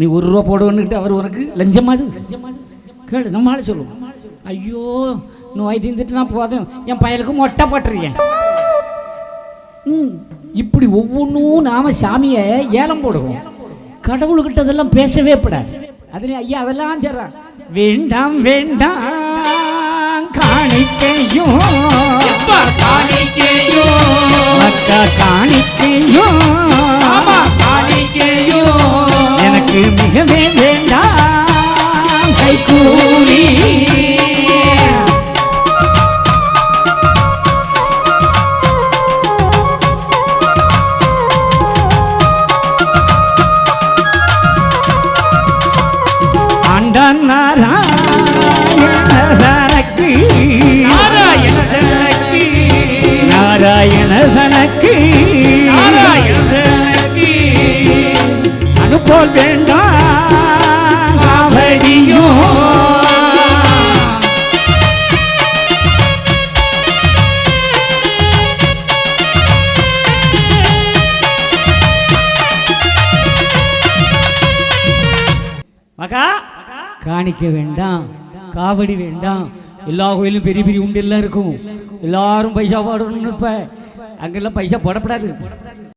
நீ ஒரு ரூபா போடுவன்னுக்கிட்டு அவர் உனக்கு லஞ்சமா கேளு நம்ம ஆள் சொல்லுவோம். ஐயோ நோய் நான் போதும் என் பயலுக்கு மொட்டை போட்டுருக்கேன். ம் இப்படி ஒவ்வொன்றும் நாம சாமியை ஏலம் போடுவோம். கடவுள்கிட்ட அதெல்லாம் பேசவே படாது. அதுல ஐயா அதெல்லாம் சொல்றான் வேண்டாம் வேண்டாம் காணிக்கையும் காணி கைகூலி நாராயண சனக்கு. நாராயண சனக்கு. வேண்டாம். மகா? காணிக்க வேண்டாம் காவடி வேண்டாம். எல்லா கோயிலும் பெரிய பெரிய உண்டு எல்லாம் இருக்கும். எல்லாரும் பைசா போடணும்னு இருப்ப அங்கெல்லாம் பைசா போடப்படாது.